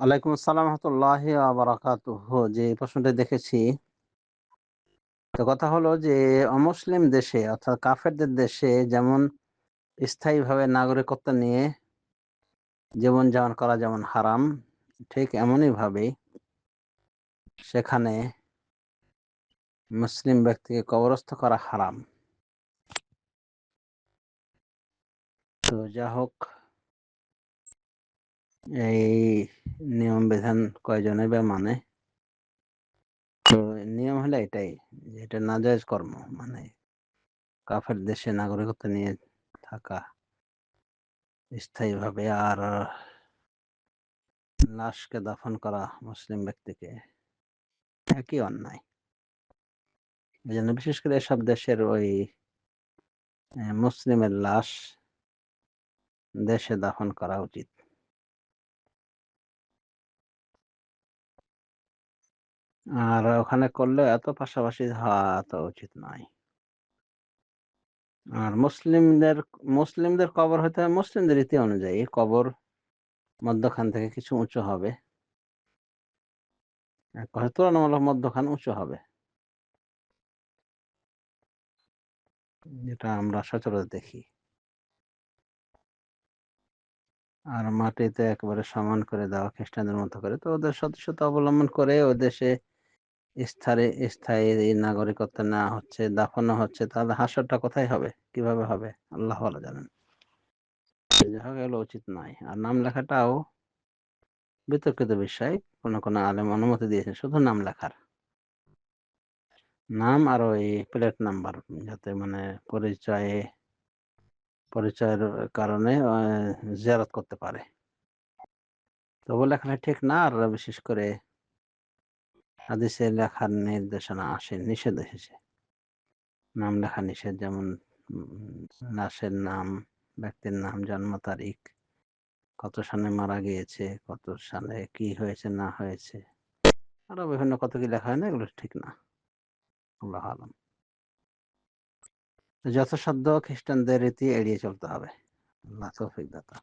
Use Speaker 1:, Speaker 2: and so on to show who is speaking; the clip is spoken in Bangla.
Speaker 1: ওয়ালাইকুম আসসালাম রহমতুল্লাহ বারাকাতুহ। যে প্রশ্নটা দেখেছি, তো কথা হলো যে অমুসলিম দেশে অর্থাৎ কাফেরদের দেশে যেমন স্থায়ীভাবে নাগরিকত্ব নিয়ে জীবন যাপন করা যেমন হারাম, ঠিক এমনই ভাবে সেখানে মুসলিম ব্যক্তিকে কবরস্থ করা হারাম। তো যা হোক এই নিয়ম বিধান কয়জনে বা মানে? তো নিয়ম হলো এটাই, যে এটা নাজায়জ কর্ম মানে কাফের দেশে নাগরিকত্ব নিয়ে থাকা। স্থায়ীভাবে আর লাশকে দাফন করা মুসলিম ব্যক্তিকে একই অন্যায়। এই জন্য বিশেষ করে এসব দেশের ওই মুসলিমের লাশ দেশে দাফন করা উচিত। আর ওখানে করলে এত পাশাপাশি হওয়া এত উচিত নয়। আর মুসলিমদের মুসলিমদের কবর হতে মুসলিমদের রীতি অনুযায়ী কবর মধ্যখান থেকে কিছু উঁচু হবে। তুলনামূলক মধ্যখান উঁচু হবে। যেটা আমরা সচরাচর দেখি। আর মাটিতে একেবারে সমান করে দেওয়া খ্রিস্টানদের মতো করে, তো ওদের সদস্যতা অবলম্বন করে ও দেশে স্থায়ী স্থায়ী নাগরিকত্ব নেওয়া হচ্ছে দাফানো হচ্ছে, তাহলে হাসরটা কোথায় হবে? কীভাবে হবে? আল্লাহ ভালো জানেন। উচিত নয়। আর নাম লেখাটাও বিতর্কিত বিষয়। কোন কোন আলেম অনুমতি দিয়েছেন শুধু নাম লেখার। নাম আর ওই প্লেট নাম্বার যাতে মানে পরিচয়ে, পরিচয়ের কারণে জিয়ারত করতে পারে। তবু লেখাটা ঠিক না, আর বিশেষ করে হাদিসে লেখার নির্দেশনা আসে, নিষেধ এসেছে। নাম লেখা নিষেধ, যেমন লাশের নাম, ব্যক্তির নাম, জন্ম তারিখ, কত সালে মারা গিয়েছে, কত সালে কি হয়েছে, না হয়েছে। আরও বিভিন্ন কত কি লেখা হয় না, এগুলো ঠিক না। আল্লাহ আলম। যথাসাধ্য খ্রিস্টানদের রীতি এড়িয়ে চলতে হবে। আল্লাহ তৌফিক দাতা